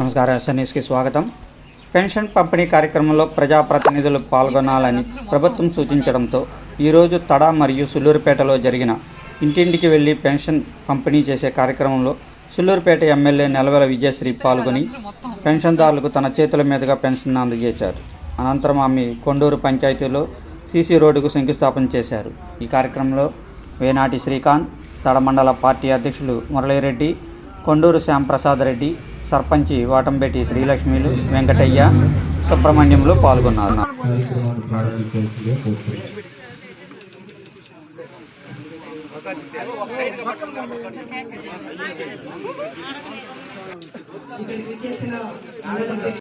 నమస్కారం. ఎస్ఎన్ఎస్కి స్వాగతం. పెన్షన్ పంపిణీ కార్యక్రమంలో ప్రజాప్రతినిధులు పాల్గొనాలని ప్రభుత్వం సూచించడంతో ఈరోజు తడ మరియు సుల్లూరుపేటలో జరిగిన ఇంటింటికి వెళ్ళి పెన్షన్ పంపిణీ చేసే కార్యక్రమంలో సుల్లూరుపేట ఎమ్మెల్యే నెలవెల విజయశ్రీ పాల్గొని పెన్షన్దారులకు తన చేతుల మీదుగా పెన్షన్ అందజేశారు. అనంతరం ఆమె కొండూరు పంచాయతీలో సీసీ రోడ్డుకు శంకుస్థాపన చేశారు. ఈ కార్యక్రమంలో వేనాటి శ్రీకాంత్ తడమండల పార్టీ అధ్యక్షులు మురళీరెడ్డి కొండూరు శ్యాంప్రసాద్ రెడ్డి సర్పంచి వాటంపేటి శ్రీలక్ష్మిలు వెంకటయ్య సుబ్రహ్మణ్యంలో పాల్గొన్నారు.